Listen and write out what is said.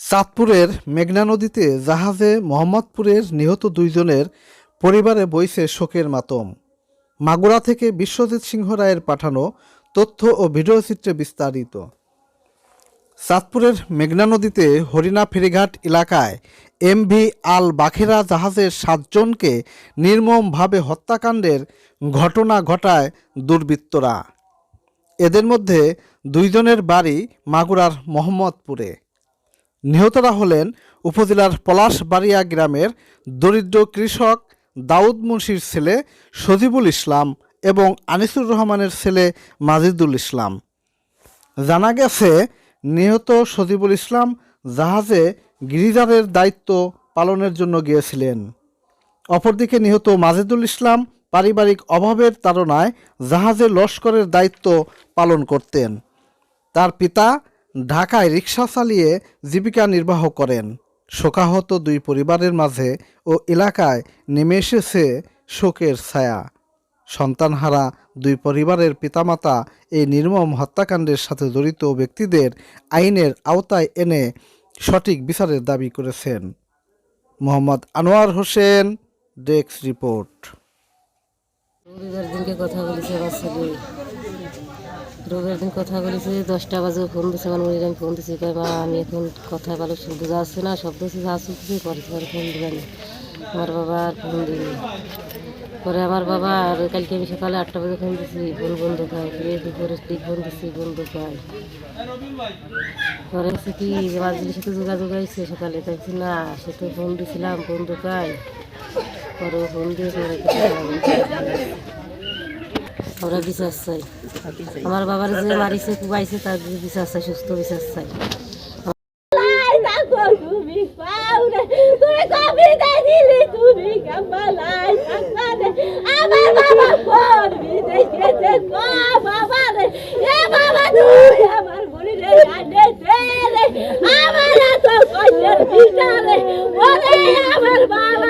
চাঁদপুরের মেঘনা নদীতে জাহাজে মোহাম্মদপুরের নিহত দুইজনের পরিবারে বইছে শোকের মাতম। মাগুরা থেকে বিশ্বজিৎ সিংহ রায়ের পাঠানো তথ্য ও ভিডিওচিত্রে বিস্তারিত। চাঁদপুরের মেঘনা নদীতে হরিণা ফেরিঘাট এলাকায় এমভি আল বাখেরা জাহাজের সাতজনকে নির্মমভাবে হত্যাকাণ্ডের ঘটনা ঘটায় দুর্বৃত্তরা। এদের মধ্যে দুইজনের বাড়ি মাগুরার মোহাম্মদপুরে। নিহতরা হলেন উপজেলার পলাশবাড়িয়া গ্রামের দরিদ্র কৃষক দাউদ মুন্সির ছেলে সজিবুল ইসলাম এবং আনিসুর রহমানের ছেলে মাজিদুল ইসলাম। জানা গেছে নিহত সজিবুল ইসলাম জাহাজে গিরিজারের দায়িত্ব পালনের জন্য গিয়েছিলেন। অপরদিকে নিহত মাজেদুল ইসলাম পারিবারিক অভাবের তাড়নায় জাহাজে লস্করের দায়িত্ব পালন করতেন। তার পিতা ঢাকায় রিক্সা চালিয়ে জীবিকা নির্বাহ করেন। শোকাহত দুই পরিবারের মাঝে ও এলাকায় নেমে এসেছে শোকের ছায়া। সন্তানহারা দুই পরিবারের পিতামাতা এই নির্মম হত্যাকাণ্ডের সাথে জড়িত ব্যক্তিদের আইনের আওতায় এনে সঠিক বিচারের দাবি করেছেন। Mohammad Anwar Hossain, desk report. দিনকে কথা বলেছে রবিবার দিন কথা বলেছে, দশটা বাজে ফোন দিচ্ছে আমার মনে আমি ফোন দিচ্ছি মা, আমি এখন কথা ভালো বোঝা যাচ্ছে না, শব্দ হচ্ছে যা পরে পরে ফোন দিলাম আমার বাবা আর ফোন দিল পরে আমার বাবা আর কালকে আমি সকালে আটটা বাজে ফোন দিচ্ছি ফোন বন্ধ পায় ফিরে দুপুরে ঠিক ফোন দিচ্ছি বন্ধ পায় পরে হচ্ছে কি মাজলির সাথে যোগাযোগ হয়েছে সকালে? তাই না, সে তো ফোন দিছিলাম, বন্ধ পায় পরে ফোন দিয়ে বলে। আমরা বিশ্বাস চাই আমার বাবার যে মারিছে, কুবাইছে, তার বিশ্বাস চাই সুস্থ বিশ্বাস চাই আমার বাবা।